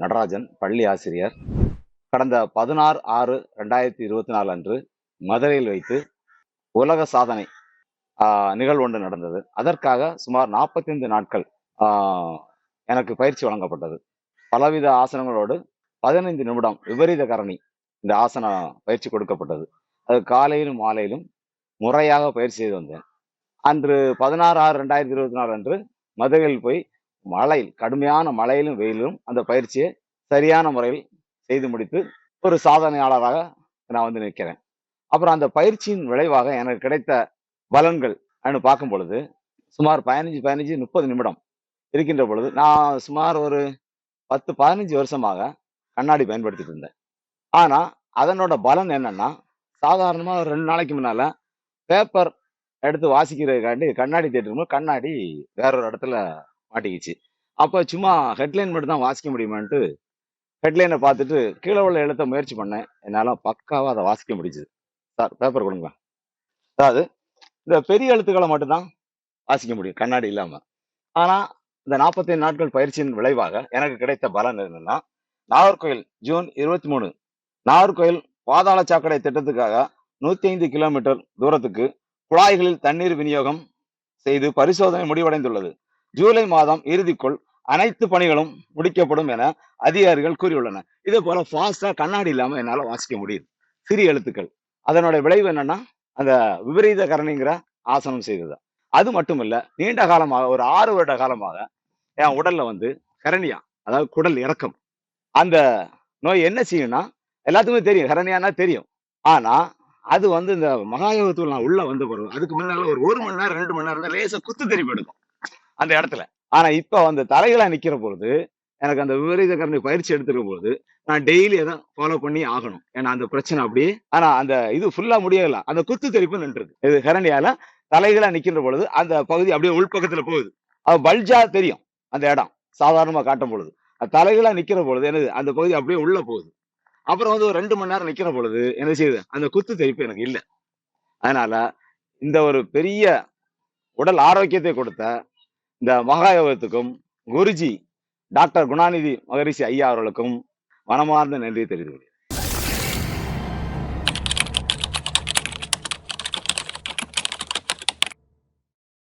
நடராஜன் பள்ளி ஆசிரியர். கடந்த பதினாறு ஆறு ரெண்டாயிரத்தி இருபத்தி நாலு அன்று மதுரையில் வைத்து உலக சாதனை நிகழ்வொன்று நிகழ்வு ஒன்று நடந்தது. அதற்காக சுமார் 45 நாட்கள் எனக்கு பயிற்சி வழங்கப்பட்டது. பலவித ஆசனங்களோடு பதினைந்து நிமிடம் விபரீத கரணி இந்த ஆசன பயிற்சி கொடுக்கப்பட்டது. அது காலையிலும் மாலையிலும் முறையாக பயிற்சி செய்து வந்தேன். அன்று பதினாறு ஆறு ரெண்டாயிரத்தி இருபத்தி நாலு அன்று மதுரையில் போய் மழையில் கடுமையான மழையிலும் வெயிலும் அந்த பயிற்சியை சரியான முறையில் செய்து முடித்து ஒரு சாதனையாளராக நான் வந்து நிற்கிறேன். அப்புறம் அந்த பயிற்சியின் விளைவாக எனக்கு கிடைத்த பலன்கள் அப்படின்னு பார்க்கும் பொழுது சுமார் பதினஞ்சு பதினஞ்சு முப்பது நிமிடம் இருக்கின்ற பொழுது நான் சுமார் ஒரு பத்து பதினஞ்சு வருஷமாக கண்ணாடி பயன்படுத்திட்டு இருந்தேன். ஆனால் அதனோட பலன் என்னன்னா சாதாரணமாக ஒரு ரெண்டு நாளைக்கு முன்னால் பேப்பர் எடுத்து வாசிக்கிறதுக்காண்டி கண்ணாடி தேட்டரும் கண்ணாடி வேற ஒரு இடத்துல மாட்டிக்கிச்சு. அப்போ சும்மா ஹெட்லைன் மட்டும் தான் வாசிக்க முடியுமான்ட்டு ஹெட்லைனை பார்த்துட்டு கீழே உள்ள எழுத்த முயற்சி பண்ணேன். என்னால் பக்காவாக அதை வாசிக்க முடிஞ்சுது. சார் பேப்பர் கொடுங்களா அதாவது இந்த பெரிய எழுத்துக்களை மட்டும்தான் வாசிக்க முடியும் கண்ணாடி இல்லாமல் ஆனால் இந்த 45 நாட்கள் பயிற்சியின் விளைவாக எனக்கு கிடைத்த பலன் என்னன்னா நாகர்கோயில் ஜூன் இருபத்தி மூணு. நாகர்கோயில் பாதாள சாக்கடை திட்டத்துக்காக நூத்தி ஐந்து கிலோமீட்டர் தூரத்துக்கு குழாய்களில் தண்ணீர் விநியோகம் செய்து பரிசோதனை முடிவடைந்துள்ளது. ஜூலை மாதம் இறுதிக்குள் அனைத்து பணிகளும் முடிக்கப்படும் என அதிகாரிகள் கூறியுள்ளனர். இதே போல ஃபாஸ்டா கண்ணாடி இல்லாம என்னால வாசிக்க முடியுது. சிறிய எழுத்துக்கள். அதனோட விளைவு என்னன்னா அந்த விபரீத கரணிங்கிற ஆசனம் செய்தது. அது மட்டும் இல்ல நீண்ட காலமாக ஒரு ஆறு வருட காலமாக என் உடல்ல வந்து கரணியா அதாவது குடல் இறக்கம். அந்த நோய் என்ன செய்யும்னா எல்லாத்துக்குமே தெரியும். கரணியானா தெரியும். ஆனா அது வந்து இந்த மகாயோகத்துல நான் உள்ள வந்த பிறகு அதுக்கு முன்னால ஒரு ஒரு மணி நேரம் ரெண்டு மணி நேரம் தான் லேசா குத்து தெரிப்பு எடுக்கும். அந்த இடத்துல. ஆனா இப்ப அந்த தலைகளா நிக்கிற பொழுது எனக்கு அந்த விபரீத கருணை பயிற்சி எடுத்துக்கிற பொழுது நான் டெய்லி அதை ஃபாலோ பண்ணி ஆகணும். ஏன்னா அந்த பிரச்சனை அப்படியே ஆனா அந்த இது ஃபுல்லா முடியல. அந்த குத்து தெரிப்பு நின்றுருக்கு இது ஹரணியால தலைகளா நிக்கின்ற பொழுது அந்த பகுதி அப்படியே உள்பக்கத்துல போகுது. அது பல்ஜா தெரியும் அந்த இடம் சாதாரணமா காட்டும் பொழுது. அது தலைகளா நிக்கிற பொழுது என்னது அந்த பகுதி அப்படியே உள்ள போகுது. அப்புறம் வந்து ஒரு ரெண்டு மணி நேரம் நிக்கிற பொழுது என்ன செய்யுது? அந்த குத்து தெரிப்பு எனக்கு இல்லை. அதனால இந்த ஒரு பெரிய உடல் ஆரோக்கியத்தை கொடுத்த இந்த மகாயோகத்துக்கும் குருஜி டாக்டர் குணாநிதி மகரிஷி ஐயா அவர்களுக்கும் மனமார்ந்த நன்றி தெரிவித்துக் கொள்கிறேன்.